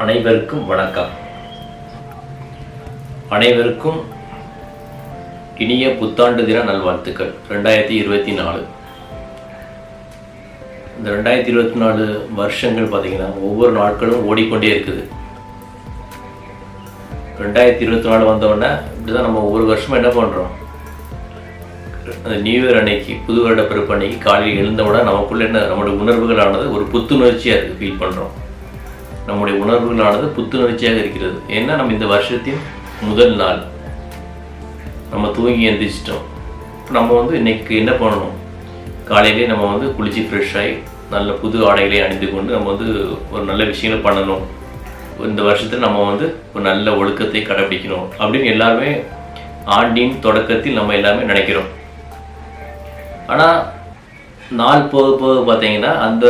அனைவருக்கும் வணக்கம். அனைவருக்கும் இனிய புத்தாண்டு தின நல்வாழ்த்துக்கள். ரெண்டாயிரத்தி இருபத்தி நாலு. இந்த ரெண்டாயிரத்தி இருபத்தி நாலு வருஷங்கள் பார்த்தீங்கன்னா ஒவ்வொரு நாட்களும் ஓடிக்கொண்டே இருக்குது. ரெண்டாயிரத்தி இருபத்தி நாலு வந்தோடனே இப்படிதான் நம்ம ஒவ்வொரு வருஷமும் என்ன பண்ணுறோம் அந்த நியூ இயர் அன்னைக்கு புது வருட பிறப்பு அன்னைக்கு காலையில் எழுந்தவுடன் நமக்குள்ள என்ன நம்மளோட உணர்வுகளானது ஒரு புத்துணர்ச்சியாக இருக்குது ஃபீல் பண்ணுறோம் நம்முடைய உணர்வுகளானது புத்துணர்ச்சியாக இருக்கிறது. ஏன்னா நம்ம இந்த வருஷத்தின் முதல் நாள். நம்ம தூங்கி எந்திரிச்சிட்டோம். இப்போ நம்ம வந்து இன்னைக்கு என்ன பண்ணணும்? காலையிலே நம்ம வந்து குளிச்சு ஃப்ரெஷ் ஆகி நல்ல புது ஆடைகளை அணிந்து கொண்டு நம்ம வந்து ஒரு நல்ல விஷயங்களை பண்ணணும். இந்த வருஷத்தில் நம்ம வந்து ஒரு நல்ல ஒழுக்கத்தை கடைபிடிக்கணும். அப்படின்னு எல்லாருமே ஆண்டின் தொடக்கத்தில் நம்ம எல்லாமே நினைக்கிறோம். ஆனால் நாள் போக போக பார்த்தீங்கன்னா அந்த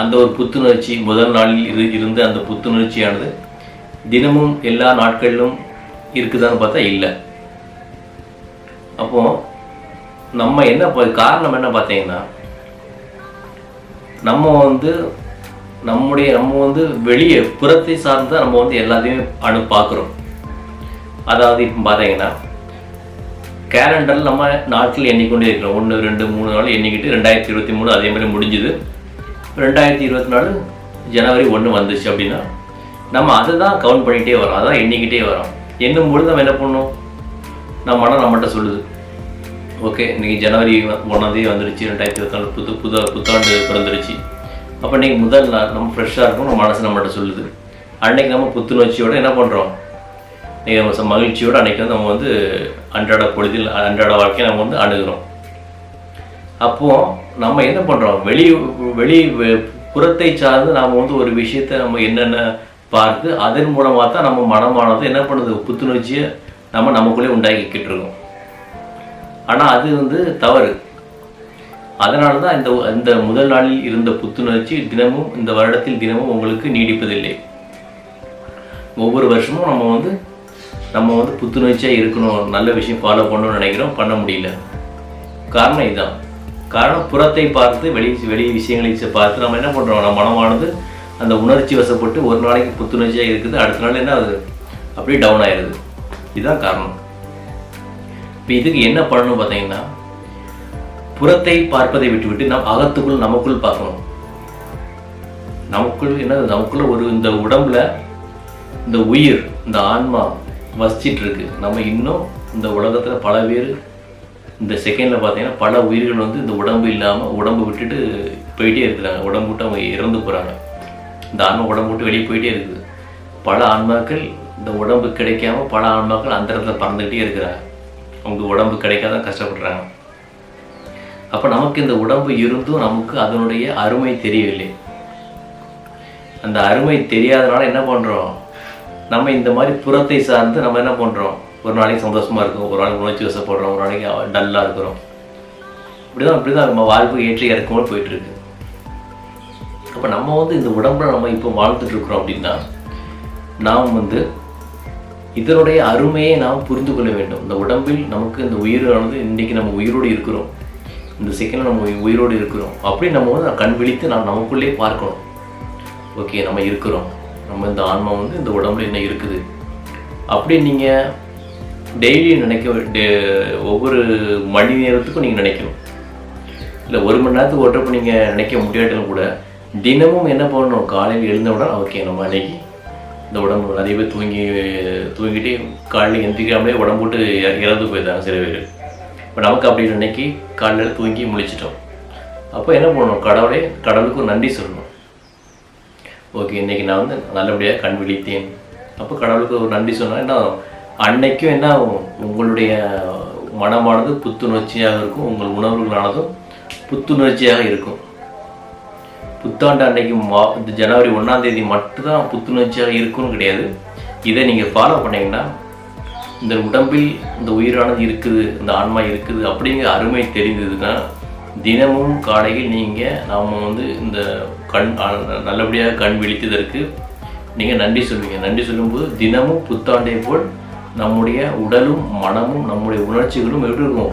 அந்த ஒரு புத்துணர்ச்சி முதல் நாளில் இரு இருந்து அந்த புத்துணர்ச்சியானது தினமும் எல்லா நாட்களிலும் இருக்குதான்னு பார்த்தா இல்லை. அப்போ நம்ம என்ன காரணம் என்ன பார்த்தீங்கன்னா நம்ம வந்து நம்முடைய நம்ம வந்து வெளியே புறத்தை சார்ந்து தான் நம்ம வந்து எல்லாத்தையுமே அனு பார்க்குறோம். அதாவது இப்போ பார்த்தீங்கன்னா கேலண்டரில் நம்ம நாட்கள் எண்ணிக்கொண்டே இருக்கிறோம். ஒன்று ரெண்டு மூணு நாள் எண்ணிக்கிட்டு ரெண்டாயிரத்தி இருபத்தி மூணு அதே மாதிரி முடிஞ்சுது. ரெண்டாயிரத்தி இருபத்தி நாலு ஜனவரி ஒன்று வந்துச்சு அப்படின்னா நம்ம அதை தான் கவுண்ட் பண்ணிகிட்டே வரோம். அதான் எண்ணிக்கிட்டே வரோம். எண்ணும் பொழுது நம்ம என்ன பண்ணணும்? நம்ம மனம் நம்மகிட்ட சொல்லுது. ஓகே இன்னைக்கு ஜனவரி ஒன்றாந்தேதி வந்துருச்சு. ரெண்டாயிரத்தி இருபத்தி நாலு புது புது புத்தாண்டு பிறந்துருச்சு. அப்போ இன்றைக்கி முதல் நாள் நம்ம ஃப்ரெஷ்ஷாக இருக்கும் நம்ம மனசு நம்மகிட்ட சொல்லுது. அன்னைக்கு நம்ம புத்துணர்ச்சியோடு என்ன பண்ணுறோம் இன்னைக்கு நம்ம மகிழ்ச்சியோடு மகிழ்ச்சியோட அன்னைக்கு வந்து நம்ம வந்து அன்றாட பொழுதில் அன்றாட வாழ்க்கையை நம்ம வந்து அணுகிறோம். அப்போது நம்ம என்ன பண்ணுறோம் வெளி வெளி வெ- புறத்தை சார்ந்து நாம் வந்து ஒரு விஷயத்த நம்ம என்னென்ன பார்த்து அதன் மூலமாக தான் நம்ம மனமானது என்ன பண்ணுது? புத்துணர்ச்சியை நம்ம நமக்குள்ளே உண்டாக்கிக்கிட்டு இருக்கோம். ஆனால் அது வந்து தவறு. அதனால தான் இந்த இந்த முதல் நாளில் இருந்த புத்துணர்ச்சி தினமும் இந்த வருடத்தில் தினமும் உங்களுக்கு நீடிப்பதில்லை. ஒவ்வொரு வருஷமும் நம்ம வந்து நம்ம வந்து புத்துணர்ச்சியாக இருக்கணும். நல்ல விஷயம் ஃபாலோ பண்ணணும்னு நினைக்கிறோம். பண்ண முடியல. காரணம் இதுதான் காரணம் புறத்தை பார்த்து வெளி வெளி விஷயங்களை பார்த்து நம்ம என்ன பண்ணுறோம் நம்ம மனமானது அந்த உணர்ச்சி வசப்பட்டு ஒரு நாளைக்கு புத்துணர்ச்சியாக இருக்குது அடுத்த நாள் என்ன ஆகுது? அப்படியே டவுன் ஆயிடுது இதுதான் காரணம். இப்போ இதுக்கு என்ன பண்ணணும் பார்த்தீங்கன்னா புறத்தை பார்ப்பதை விட்டுவிட்டு நம் அகத்துக்குள் நமக்குள் பார்க்கணும். நமக்குள் என்ன நமக்குள்ள ஒரு இந்த உடம்புல இந்த உயிர் இந்த ஆன்மா வசிச்சிட்டு இருக்கு. நம்ம இன்னும் இந்த உலகத்துல பல பேர் இந்த செகண்டில் பார்த்தீங்கன்னா பல உயிர்கள் வந்து இந்த உடம்பு இல்லாமல் உடம்பு விட்டுட்டு போயிட்டே இருக்கிறாங்க. உடம்பு விட்டு அவங்க இறந்து போகிறாங்க இந்த ஆன்மா உடம்பு விட்டு வெளியே போயிட்டே இருக்குது. பல ஆன்மாக்கள் இந்த உடம்பு கிடைக்காம பல ஆன்மாக்கள் அந்த இடத்துல பறந்துகிட்டே இருக்கிறாங்க. அவங்க உடம்பு கிடைக்காத கஷ்டப்படுறாங்க. அப்போ நமக்கு இந்த உடம்பு இருந்தும் நமக்கு அதனுடைய அருமை தெரியவில்லை. அந்த அருமை தெரியாதனால என்ன பண்ணுறோம் நம்ம இந்த மாதிரி புறத்தை சார்ந்து நம்ம என்ன பண்ணுறோம் ஒரு நாளைக்கு சந்தோஷமா இருக்கும் ஒரு நாளைக்கு உணர்ச்சி வசப்படுறோம் ஒரு நாளைக்கு டல்லா இருக்கிறோம். இப்படிதான் இப்படிதான் நம்ம வாழ்வு ஏற்றி இறக்கமோ போயிட்டு இருக்கு அப்ப நம்ம வந்து இந்த உடம்புல நம்ம இப்போ வாழ்ந்துட்டு இருக்கிறோம் அப்படின்னா நாம் வந்து இதனுடைய அருமையை நாம் புரிந்து கொள்ள வேண்டும். இந்த உடம்பில் நமக்கு இந்த உயிரானது இன்னைக்கு நம்ம உயிரோடு இருக்கிறோம். இந்த செகண்ட் நம்ம உயிரோடு இருக்கிறோம். அப்படி நம்ம வந்து கண் விழித்து நாம் நமக்குள்ளே பார்க்கணும். ஓகே நம்ம இருக்கிறோம். நம்ம இந்த ஆன்மா வந்து இந்த உடம்புல என்ன இருக்குது? அப்படி நீங்கள் டெய்லி நினைக்க ஒவ்வொரு மணி நேரத்துக்கும் நீங்கள் நினைக்கணும். இல்லை ஒரு மணி நேரத்துக்கு ஓட்டுறப்ப நீங்கள் நினைக்க முடியாட்டாலும் கூட தினமும் என்ன பண்ணணும்? காலையில் எழுந்தவுடன் ஓகே நம்ம அன்னைக்கு இந்த உடம்பு நிறைய பேர் தூங்கி தூங்கிட்டு காலையில் எந்திரிக்காமலே உடம்பு போட்டு இற- இறந்து போயிருந்தாங்க சில பேர். இப்போ நமக்கு அப்படி இன்னைக்கு காலையில் தூங்கி முழிச்சிட்டோம். அப்போ என்ன பண்ணணும்? கடவுளே கடவுளுக்கு நன்றி சொல்லணும். ஓகே இன்னைக்கு நான் வந்து நல்லபடியாக கண் விழித்தேன். அப்போ கடவுளுக்கு ஒரு நன்றி சொன்னால் என்ன அன்னைக்கும் என்ன ஆகும் உங்களுடைய மனமானது புத்துணர்ச்சியாக இருக்கும் உங்கள் உணர்வுகளானதும் புத்துணர்ச்சியாக இருக்கும். புத்தாண்டு அன்னைக்கு மா இந்த ஜனவரி ஒன்றாம் தேதி மட்டும்தான் புத்துணர்ச்சியாக இருக்கும்னு கிடையாது. இதை நீங்கள் ஃபாலோ பண்ணிங்கன்னா இந்த உடம்பில் இந்த உயிரானது இருக்குது இந்த ஆன்மா இருக்குது அப்படிங்கிற அருமை தெரிந்ததுன்னா தினமும் காலையில் நீங்கள் நாம் வந்து இந்த கண் நல்லபடியாக கண் விழித்ததற்கு நீங்கள் நன்றி சொல்லுவீங்க நன்றி சொல்லும்போது தினமும் புத்தாண்டை போல் நம்முடைய உடலும் மனமும் நம்முடைய உணர்ச்சிகளும் எப்படி இருக்கும்?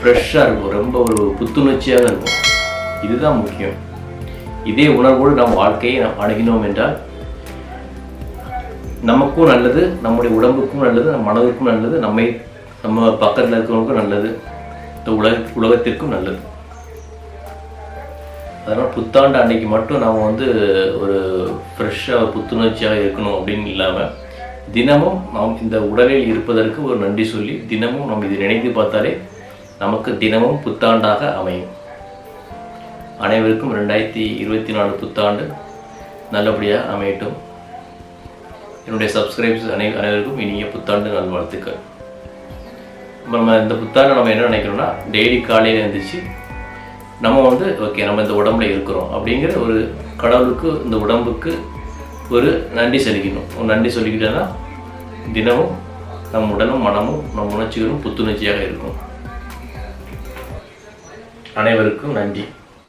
ஃப்ரெஷ்ஷாக இருக்கும். ரொம்ப ஒரு புத்துணர்ச்சியாக இருக்கும். இதுதான் முக்கியம். இதே உணர்வோடு நம் வாழ்க்கையை நாம் அணுகினோம் என்றால் நமக்கும் நல்லது நம்முடைய உடம்புக்கும் நல்லது நம் மனதுக்கும் நல்லது நம்மை நம்ம பக்கத்தில் இருக்கிறவங்களுக்கும் நல்லது இந்த உலக உலகத்திற்கும் நல்லது. அதனால் புத்தாண்டு அன்னைக்கு மட்டும் நாம் வந்து ஒரு ஃப்ரெஷ்ஷாக புத்துணர்ச்சியாக இருக்கணும் அப்படின்னு இல்லாமல் தினமும் நாம் இந்த உடலில் இருப்பதற்கு ஒரு நன்றி சொல்லி தினமும் நம்ம இதை நினைத்து பார்த்தாலே நமக்கு தினமும் புத்தாண்டாக அமையும். அனைவருக்கும் ரெண்டாயிரத்தி இருபத்தி நாலு புத்தாண்டு நல்லபடியாக அமையட்டும். என்னுடைய சப்ஸ்கிரைபர்ஸ் அனை அனைவருக்கும் இனிய புத்தாண்டு நல்வாழ்த்துக்கள். நம்ம இந்த புத்தாண்டு நம்ம என்ன நினைக்கிறோம்னா டெய்லி காலையில் எழுந்திரிச்சு நம்ம வந்து ஓகே நம்ம இந்த உடம்புல இருக்கிறோம் அப்படிங்கிற ஒரு கடவுளுக்கு இந்த உடம்புக்கு ஒரு நன்றி செலுத்தணும் ஒரு நன்றி சொல்லிக்கிட்டோன்னா தினமும் நம் உடலும் மனமும் நம் உணர்ச்சிகளும் புத்துணர்ச்சியாக இருக்கும். அனைவருக்கும் நன்றி.